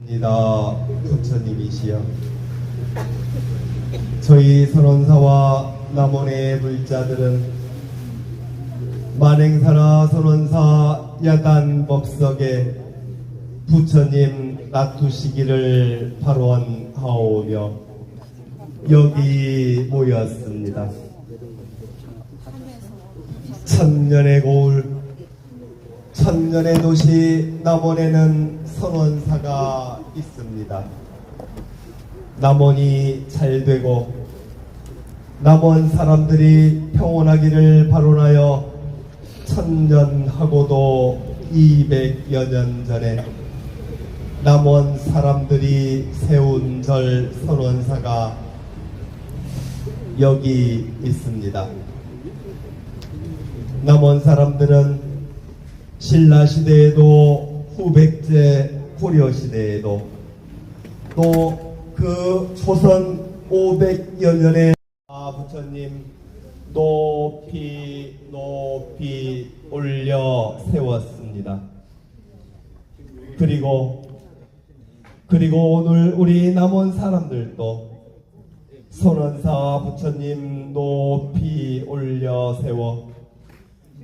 입니다. 부처님이시여 저희 선원사와 남원의 불자들은 만행사나 선원사 야단 법석에 부처님 놔두시기를 발언하오며 여기 모였습니다. 천년의 고울 천년의 도시 남원에는 선원사가 있습니다. 남원이 잘 되고 남원 사람들이 평온하기를 발언하여 천년하고도 200여 년 전에 남원 사람들이 세운 절 선원사가 여기 있습니다. 남원 사람들은 신라 시대에도 후백제 고려 시대에도 또그 조선 500여 년에 아 부처님 높이 높이 올려 세웠습니다. 그리고 그리고 오늘 우리 남원 사람들도 선원사 부처님 높이 올려 세워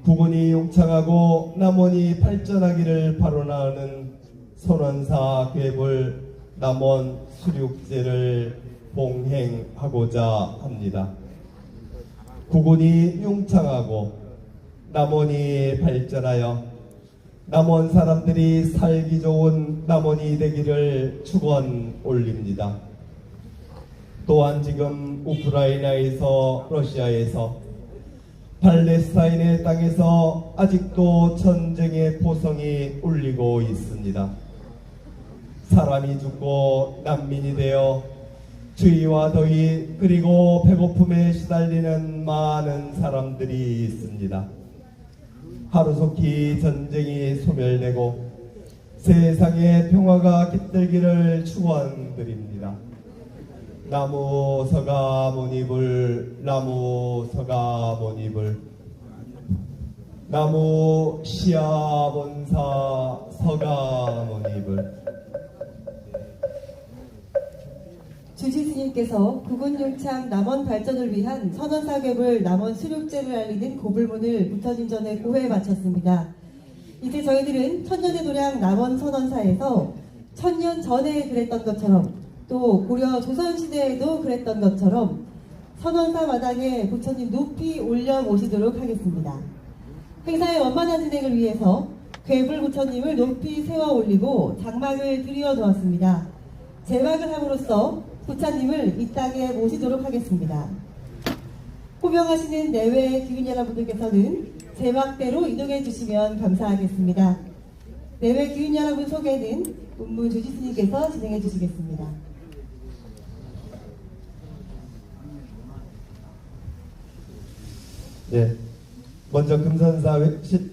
구군이 용창하고 남원이 발전하기를 발언하는 선원사 괴물 남원 수륙제를 봉행하고자 합니다. 구군이 용창하고 남원이 발전하여 남원 사람들이 살기 좋은 남원이 되기를 축원 올립니다. 또한 지금 우크라이나에서 러시아에서 팔레스타인의 땅에서 아직도 전쟁의 포성이 울리고 있습니다. 사람이 죽고 난민이 되어 주의와 더위 그리고 배고픔에 시달리는 많은 사람들이 있습니다. 하루속히 전쟁이 소멸되고 세상에 평화가 깃들기를 축원드립니다. 나무 서가 모니불 나무 서가 모니불 나무 시야 본사 서가 모니불 주지스님께서 구군용창 남원 발전을 위한 선원사ገብ을 남원 수륙제를 알리는 고불문을 전에 고해 마쳤습니다. 이제 저희들은 천년의 도량 남원 선원사에서 천년 전에 그랬던 것처럼 또 고려 조선시대에도 그랬던 것처럼 선원사 마당에 부처님 높이 올려 모시도록 하겠습니다. 행사의 원만한 진행을 위해서 괴불 부처님을 높이 세워 올리고 장막을 들여 놓았습니다. 제막을 함으로써 부처님을 이 땅에 모시도록 하겠습니다. 호명하시는 내외 기윈 여러분들께서는 제막대로 이동해 주시면 감사하겠습니다. 내외 기윈 여러분 소개는 운무 조지스님께서 진행해 주시겠습니다. 네. 먼저 금산사,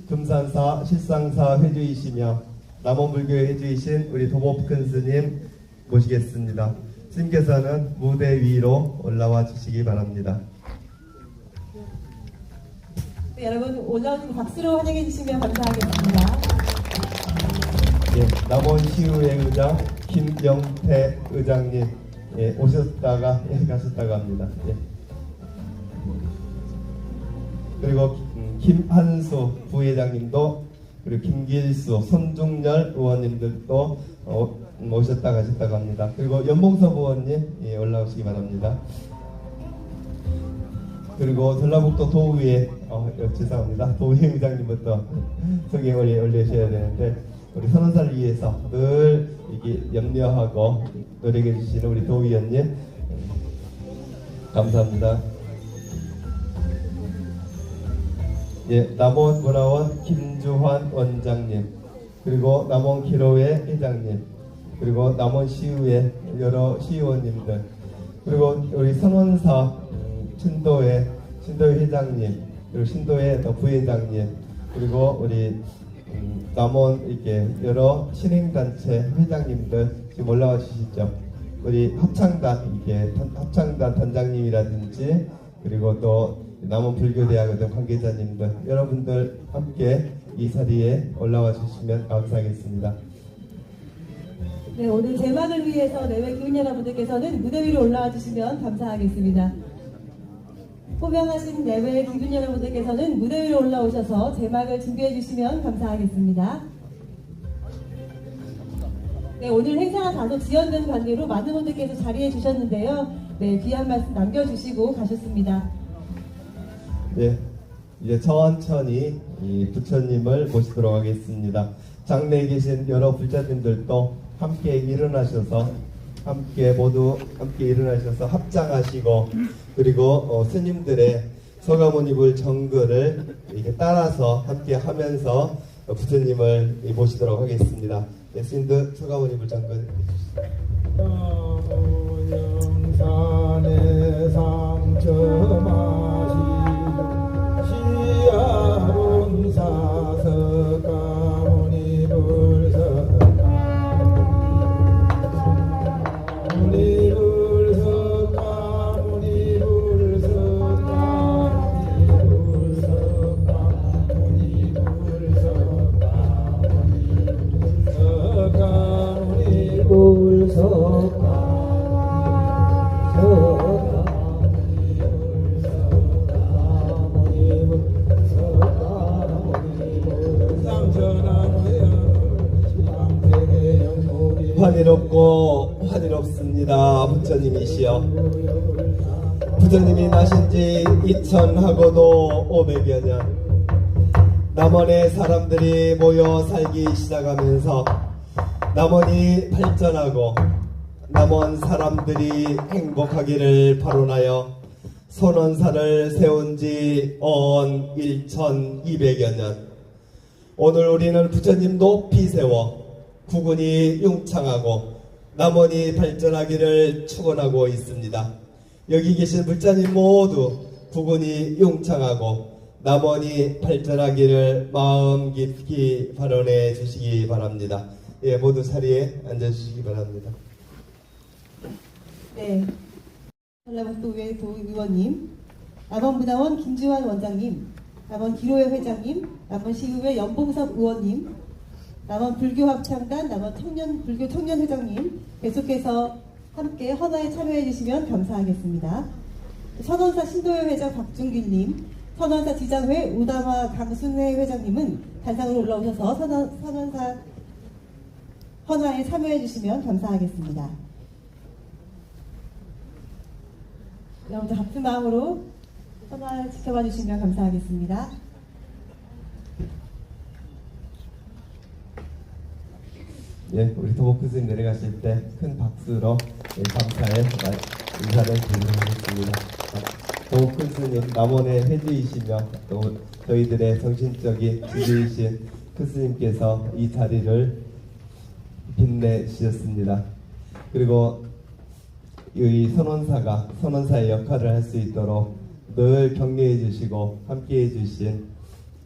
금산사 실상사 회주이시며 남원불교의 회주이신 우리 도법 큰 스님 모시겠습니다. 스님께서는 무대 위로 올라와 주시기 바랍니다. 네, 여러분 올라오는 박수로 환영해 주시면 감사하겠습니다. 예, 남원시의회 의장 김영태 의장님 예, 오셨다가 예, 가셨다고 합니다. 예. 그리고 음, 김한수 부회장님도 그리고 김길수 손중열 의원님들도 어, 오셨다 가셨다고 합니다. 그리고 연봉섭 의원님 예, 올라오시기 바랍니다. 그리고 전라북도 도의회 어, 어, 죄송합니다 도의회 의장님부터 소개를 올리셔야 되는데 우리 선원사를 위해서 늘 이게 염려하고 노력해 주시는 우리 도의원님 음, 감사합니다. 예, 남원문화원 김주환 원장님 그리고 남원기로회 회장님 그리고 남원시의회 여러 시의원님들 그리고 우리 선원사 음, 신도회 신도회 회장님 그리고 신도회 또 부회장님 그리고 우리 음, 남원 이렇게 여러 신행단체 회장님들 지금 올라와 주시죠. 우리 합창단 이게 단- 합창단 단장님이라든지 그리고 또 남원 불교대학원 관계자님들 여러분들 함께 이 자리에 올라와 주시면 감사하겠습니다. 네, 오늘 제막을 위해서 내외 기훈 여러분들께서는 무대 위로 올라와 주시면 감사하겠습니다. 호명하신 내외 기훈 여러분들께서는 무대 위로 올라오셔서 제막을 준비해 주시면 감사하겠습니다. 네, 오늘 행사가 다소 지연된 관계로 많은 분들께서 자리해 주셨는데요. 네, 귀한 말씀 남겨주시고 가셨습니다. 예, 이제 천천히 이 부처님을 모시도록 하겠습니다. 장내에 계신 여러 불자님들도 함께 일어나셔서 함께 모두 함께 일어나셔서 합장하시고 그리고 어, 스님들의 서가모니불 정글을 이렇게 따라서 함께 하면서 어, 부처님을 모시도록 하겠습니다. 예, 스님들 서가모니불 정글 영산의 상 부처님이 나신 지 2000하고도 500여 년. 남원의 사람들이 모여 살기 시작하면서 남원이 발전하고 남원 사람들이 행복하기를 바로나여 선원사를 세운 지언 1200여 년. 오늘 우리는 부처님 높이 세워 구군이 융창하고 남원이 발전하기를 축원하고 있습니다. 여기 계신 불자님 모두 구군이 융창하고 남원이 발전하기를 마음 깊이 발언해 주시기 바랍니다. 예, 모두 자리에 앉아 주시기 바랍니다. 네. 전라북도의회 도의원님, 남원문화원 김지환 원장님, 남원 기로회 회장님, 남원시의회 연봉섭 의원님, 남원 불교합창단, 남원 청년 불교 청년 회장님 계속해서 함께 헌화에 참여해 주시면 감사하겠습니다. 선원사 신도회 회장 박준길님, 선원사 지장회 우담화 강순회 회장님은 단상으로 올라오셔서 선원, 선원사 헌화에 참여해 주시면 감사하겠습니다. 여러분들 같은 마음으로 헌화 지켜봐 주시면 감사하겠습니다. 예, 우리 도복 스님 내려가실 때 큰 박수로 예, 감사의 말- 인사를 드리도록 하겠습니다. 도복 스님 남원의 회주이시며 또 저희들의 정신적인 지주이신 큰 스님께서 이 자리를 빛내주셨습니다. 그리고 이 선원사가 선원사의 역할을 할 수 있도록 늘 격려해 주시고 함께 해 주신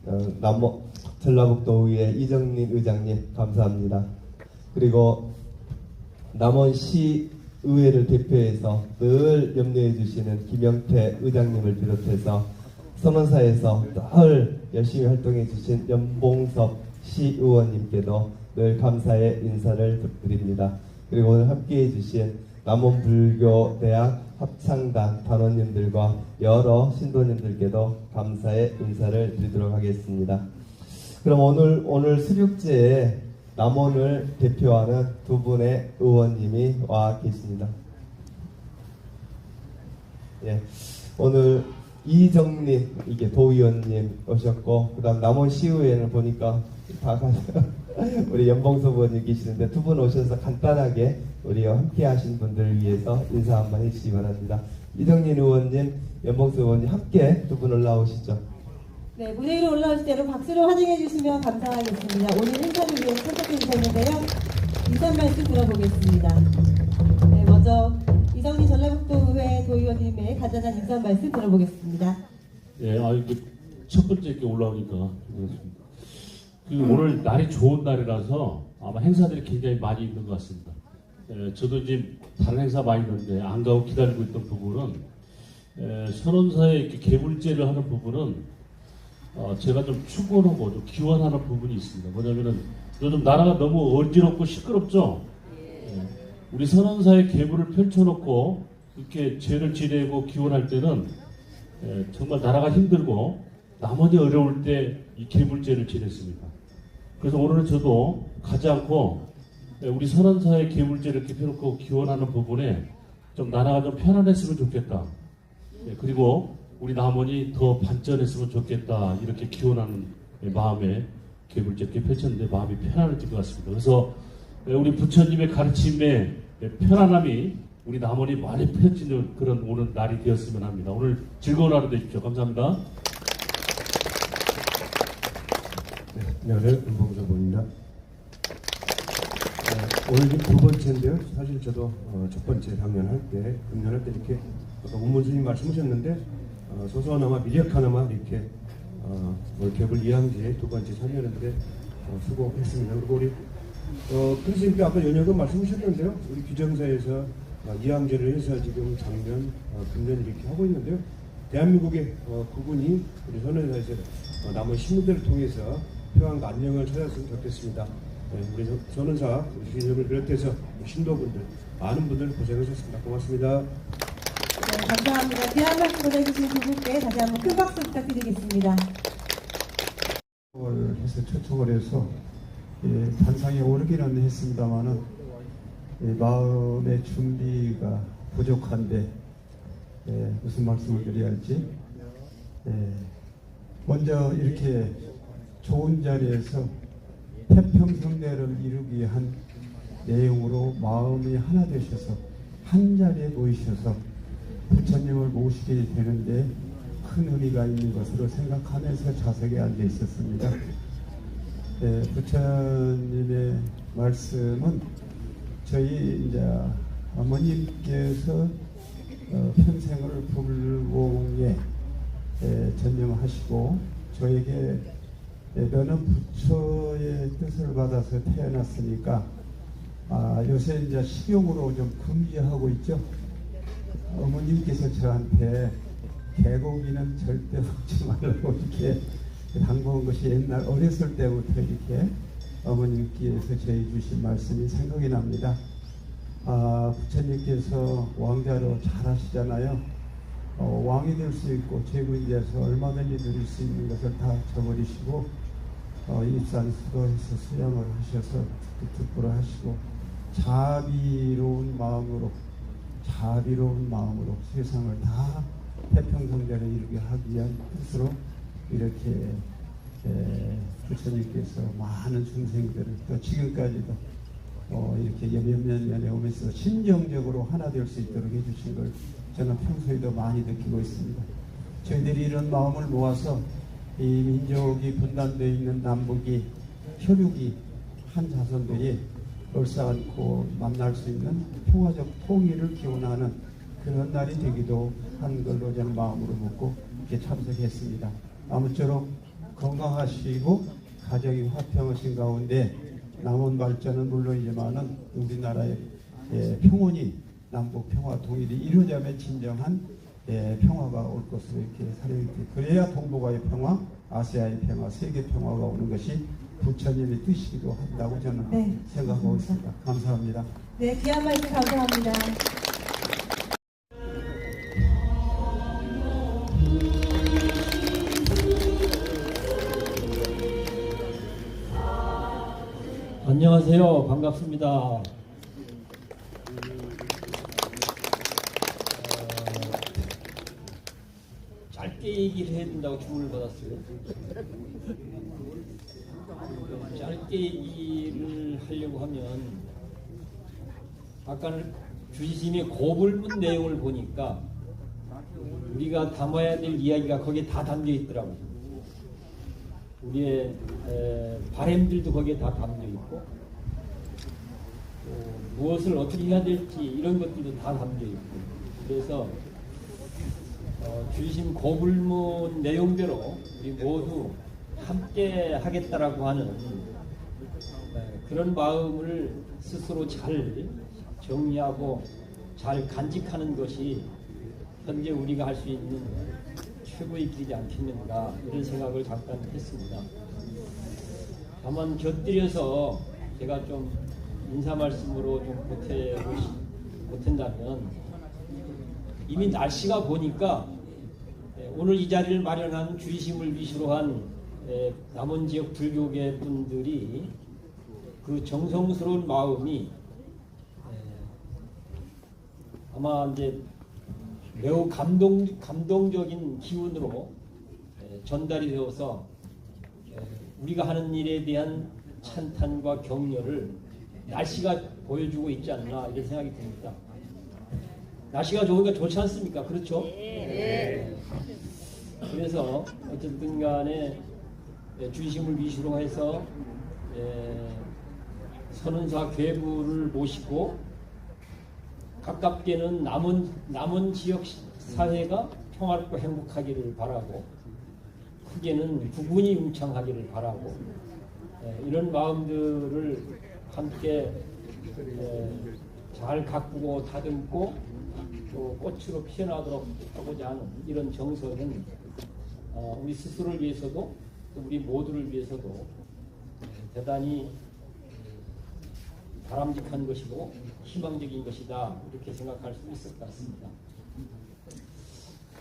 어, 남원 전라북도의회 이정민 의장님 감사합니다. 그리고 남원 시 의회를 대표해서 늘 염려해 주시는 김영태 의장님을 비롯해서 선원사에서 늘 열심히 활동해 주신 연봉섭 시의원님께도 늘 감사의 인사를 드립니다. 그리고 오늘 함께 해 주신 남원불교대학 합창단 단원님들과 여러 신도님들께도 감사의 인사를 드리도록 하겠습니다. 그럼 오늘 오늘 수육제에 남원을 대표하는 두 분의 의원님이 와 계십니다. 예, 오늘 이정린 이게 도의원님 오셨고 그다음 남원 시의회는 보니까 다 가- 우리 연봉서 의원님 계시는데 두 분 오셔서 간단하게 우리와 함께 하신 분들을 위해서 인사 한번 해주시기 바랍니다. 이정린 의원님, 연봉서 의원님 함께 두 분 올라오시죠. 네, 무대 위로 올라오실 때로 박수로 환영해 주시면 감사하겠습니다. 오늘 행사를 위해 참석해 주셨는데요. 인사 말씀 들어보겠습니다. 네, 먼저 이정희 전라북도의회 도의원님의 간단한 인사 말씀 들어보겠습니다. 예, 아, 이첫 번째 이렇게 올라오니까. 그렇습니다. 그 오늘 날이 좋은 날이라서 아마 행사들이 굉장히 많이 있는 것 같습니다. 예, 저도 이제 다른 행사 많이 있는데 안 가고 기다리고 있던 부분은 예, 선언사에 이렇게 개물제를 하는 부분은 어, 제가 좀 축원하고 좀 기원하는 부분이 있습니다. 뭐냐면은 요즘 나라가 너무 어지럽고 시끄럽죠. 우리 선원사의 계보를 펼쳐놓고 이렇게 죄를 지내고 기원할 때는 에, 정말 나라가 힘들고 나머지 어려울 때 이 계물죄를 지냈습니다. 그래서 오늘은 저도 가지 않고 에, 우리 선원사의 계물죄를 이렇게 펴놓고 기원하는 부분에 좀 나라가 좀 편안했으면 좋겠다. 예, 그리고 우리 남원이 더 발전했으면 좋겠다 이렇게 기원하는 예, 마음에 계물죄 이렇게 펼쳤는데 마음이 편안해질 것 같습니다. 그래서 예, 우리 부처님의 가르침에 예, 편안함이 우리 남원이 많이 펼치는 그런 오늘 날이 되었으면 합니다. 오늘 즐거운 하루 되십시오. 감사합니다. 네, 안녕하세요. 은봉사부입니다. 어, 오늘 두 번째인데요. 사실 저도 어, 첫 번째 강연할 때, 금연할 때 이렇게 아까 문무수님 말씀하셨는데 어, 소소하나마 미력하나마 이렇게 어, 개불 이항제 두 번째 참여했는데 어, 수고했습니다. 그리고 우리 어, 교수님께 아까 연역은 말씀하셨는데요. 우리 규정사에서 어, 이항제를 해서 지금 작년, 어, 금년 이렇게 하고 있는데요. 대한민국의 어, 그분이 우리 선언사에서 어, 남은 신문들을 통해서 평안과 안녕을 찾았으면 좋겠습니다. 네, 우리 선- 선언사, 우리 기념을 비롯해서 신도분들, 많은 분들 고생하셨습니다. 고맙습니다. 네, 감사합니다. 귀한 말씀 보내주신 두 분께 다시 한번 큰 박수 부탁드리겠습니다. 을 해서 초청을 해서 예, 단상에 오르기는 했습니다만은 예, 마음의 준비가 부족한데 예, 무슨 말씀을 드려야 할지 예, 먼저 이렇게 좋은 자리에서 태평성대를 이루기 위한 내용으로 마음이 하나 되셔서 한 자리에 모이셔서 부처님을 모시게 되는데 큰 의미가 있는 것으로 생각하면서 좌석에 앉아 있었습니다. 예, 부처님의 말씀은 저희 이제 어머님께서 어, 평생을 불공에 예, 전념하시고 저에게 예, 너는 부처의 뜻을 받아서 태어났으니까 아, 요새 이제 식용으로 좀 금지하고 있죠. 어머님께서 저한테 개고기는 절대 먹지 말라고 이렇게 당부한 것이 옛날 어렸을 때부터 이렇게 어머님께서 저희 주신 말씀이 생각이 납니다. 아, 부처님께서 왕자로 잘 하시잖아요. 어, 왕이 될 수 있고 제국인에서 얼마든지 누릴 수 있는 것을 다 저버리시고 어, 입산 수도에서 수양을 하셔서 특특부를 하시고 자비로운 마음으로 자비로운 마음으로 세상을 다 태평성대를 이루게 하기 위한 뜻으로 이렇게 에, 부처님께서 많은 중생들을 또 지금까지도 어, 이렇게 몇몇 년에 오면서 심정적으로 하나 될 수 있도록 해주신 걸 저는 평소에도 많이 느끼고 있습니다. 저희들이 이런 마음을 모아서 이 민족이 분단되어 있는 남북이 혈육이 한 자손들이 얼싸안고 만날 수 있는 평화적 통일을 기원하는 그런 날이 되기도 한 걸로 저는 마음으로 묻고 이렇게 참석했습니다. 아무쪼록 건강하시고 가정이 화평하신 가운데 남원 발전은 물론이지만은 우리나라의 예, 평온이 남북 평화 통일이 이루어지면 진정한 예, 평화가 올 것으로 이렇게 사령이 그래야 동북아의 평화, 아시아의 평화, 세계 평화가 오는 것이 부처님의 뜻이기도 한다고 저는 네. 생각하고 있습니다. 감사합니다. 네, 귀한 말씀 감사합니다. 안녕하세요. 반갑습니다. 어, 짧게 얘기를 해야 된다고 주문을 받았어요. 짧게 얘기를 하려고 하면 아까는 주지심이 고불문 내용을 보니까 우리가 담아야 될 이야기가 거기에 다 담겨 있더라고요. 우리의 에, 바램들도 거기에 다 담겨 있고 또 무엇을 어떻게 해야 될지 이런 것들도 다 담겨 있고 그래서 어, 주심 고불문 내용대로 우리 모두 함께 하겠다라고 하는 에, 그런 마음을 스스로 잘 정리하고 잘 간직하는 것이 현재 우리가 할 수 있는 최고의 길이지 않겠는가 이런 생각을 잠깐 했습니다. 다만 곁들여서 제가 좀 인사 말씀으로 좀 보태고 싶- 보탠다면 이미 날씨가 보니까 예, 오늘 이 자리를 마련한 주의심을 위시로 한 예, 남원 지역 불교계 분들이 그 정성스러운 마음이 예, 아마 이제 매우 감동 감동적인 기운으로 예, 전달이 되어서 예, 우리가 하는 일에 대한 찬탄과 격려를 날씨가 보여주고 있지 않나 이런 생각이 듭니다. 날씨가 좋으니까 좋지 않습니까? 그렇죠? 네. 그래서 어쨌든 간에 예, 중심을 위시로 해서 예, 선은사 괴부를 모시고 가깝게는 남은 남은 지역 시- 사회가 평화롭고 행복하기를 바라고 크게는 부군이 융창하기를 바라고 예, 이런 마음들을 함께 예, 잘 가꾸고 다듬고 또 꽃으로 피어나도록 하고자 하는 이런 정서는 어, 우리 스스로를 위해서도 또 우리 모두를 위해서도 대단히 바람직한 것이고 희망적인 것이다 이렇게 생각할 수 있을 것 같습니다.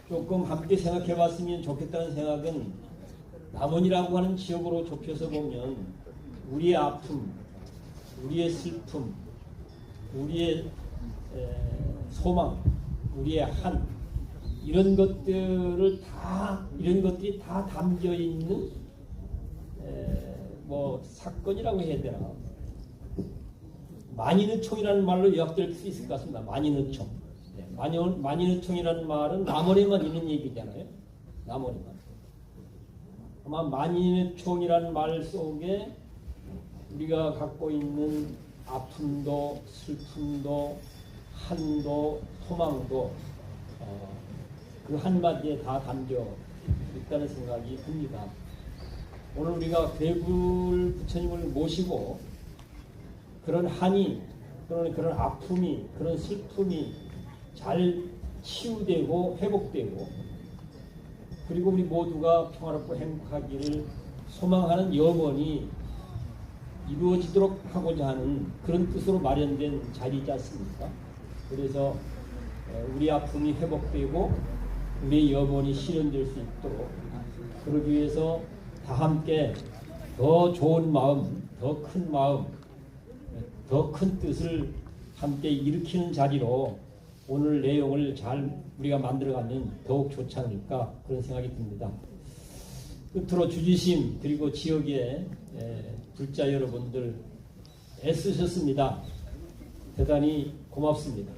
조금 함께 생각해 봤으면 좋겠다는 생각은 남원이라고 하는 지역으로 좁혀서 보면 우리의 아픔, 우리의 슬픔, 우리의 에, 소망, 우리의 한 이런 것들을 다 이런 것들이 다 담겨 있는 에, 뭐 사건이라고 해야 되나 만인의총이라는 말로 요약될 수 있을 것 같습니다. 만인의총. 네, 만인, 만인의총이라는 말은 남원에만 있는 얘기잖아요. 남원에만. 아마 만인의총이라는 말 속에 우리가 갖고 있는 아픔도 슬픔도 한도 소망도 어, 그 한마디에 다 담겨 있다는 생각이 듭니다. 오늘 우리가 괴불 부처님을 모시고 그런 한이 그런 그런 아픔이 그런 슬픔이 잘 치유되고 회복되고 그리고 우리 모두가 평화롭고 행복하기를 소망하는 영원이 이루어지도록 하고자 하는 그런 뜻으로 마련된 자리이지 않습니까? 그래서 어, 우리 아픔이 회복되고 우리의 염원이 실현될 수 있도록 그러기 위해서 다 함께 더 좋은 마음, 더 큰 마음, 더 큰 뜻을 함께 일으키는 자리로 오늘 내용을 잘 우리가 만들어가면 더욱 좋지 않을까 그런 생각이 듭니다. 끝으로 주지심 그리고 지역의 에, 불자 여러분들 애쓰셨습니다. 대단히 고맙습니다.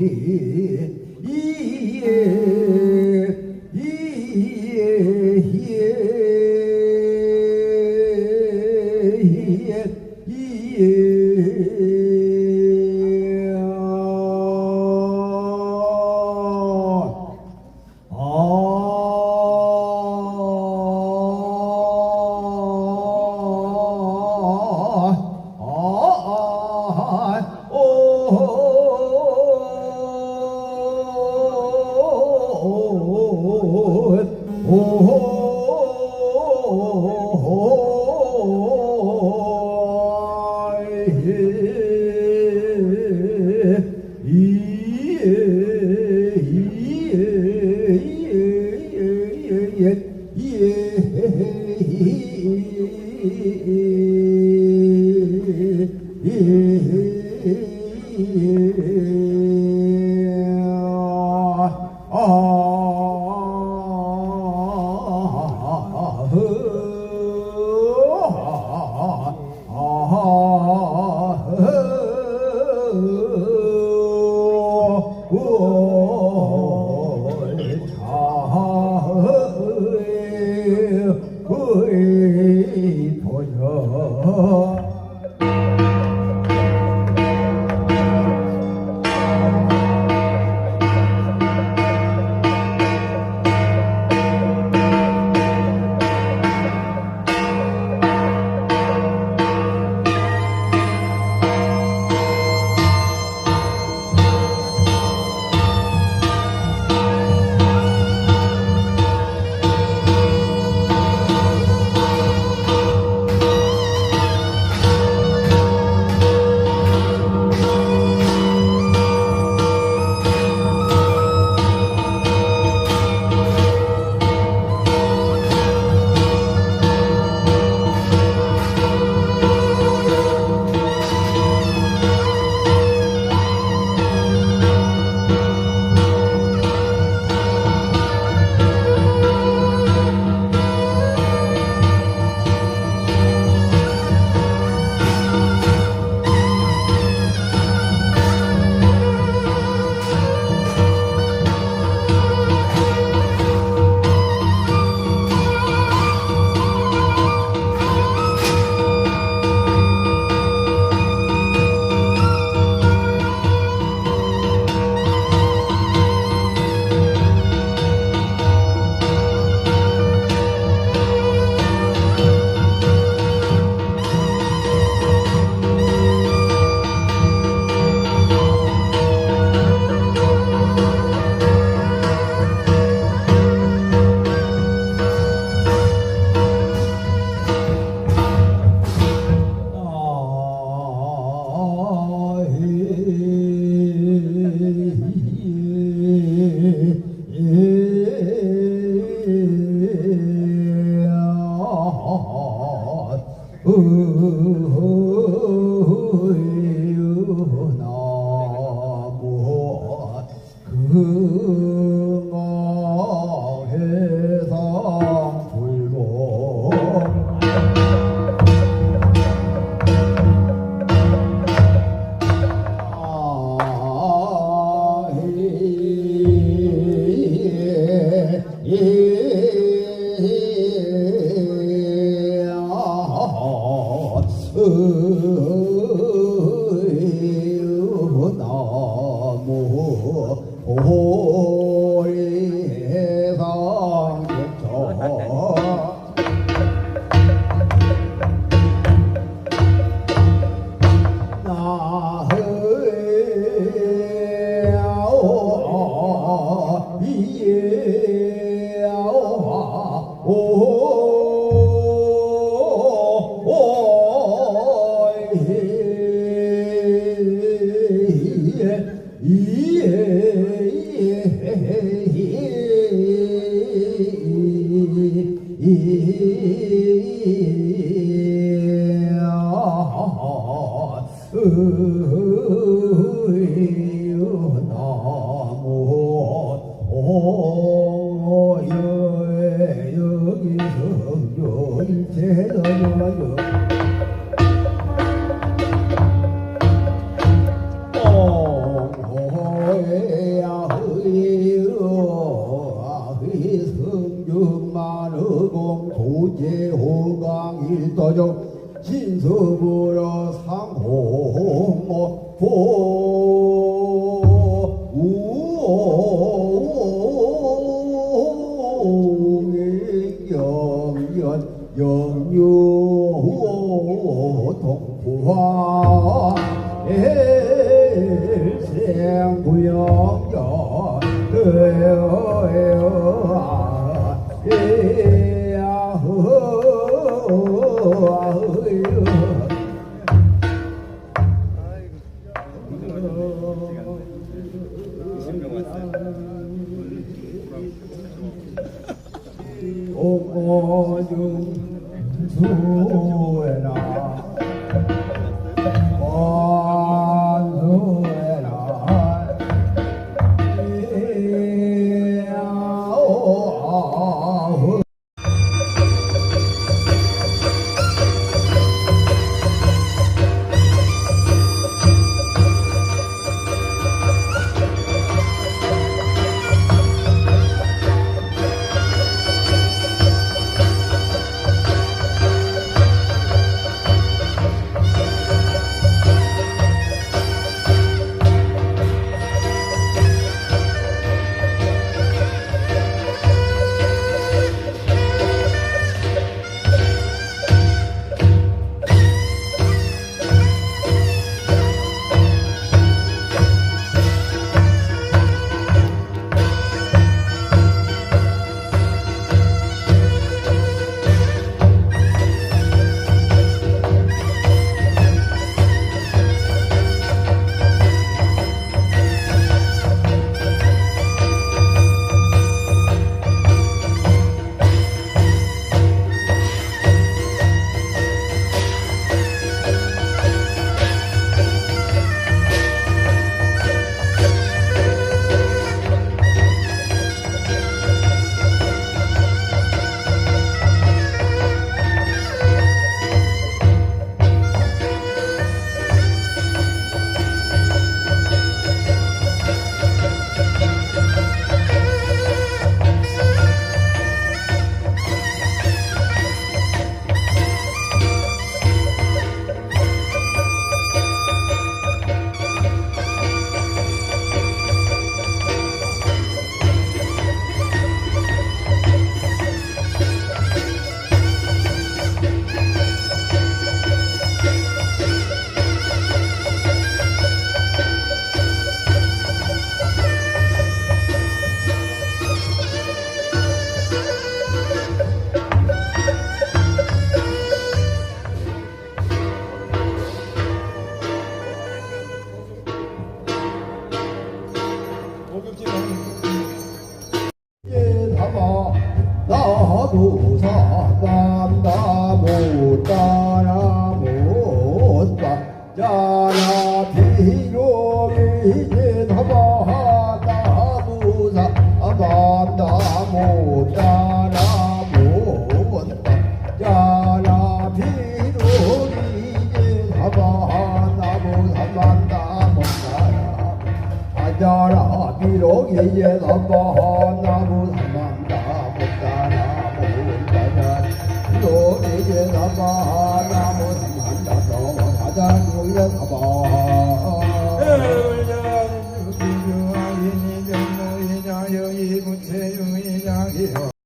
이 الْمُسِيءٍ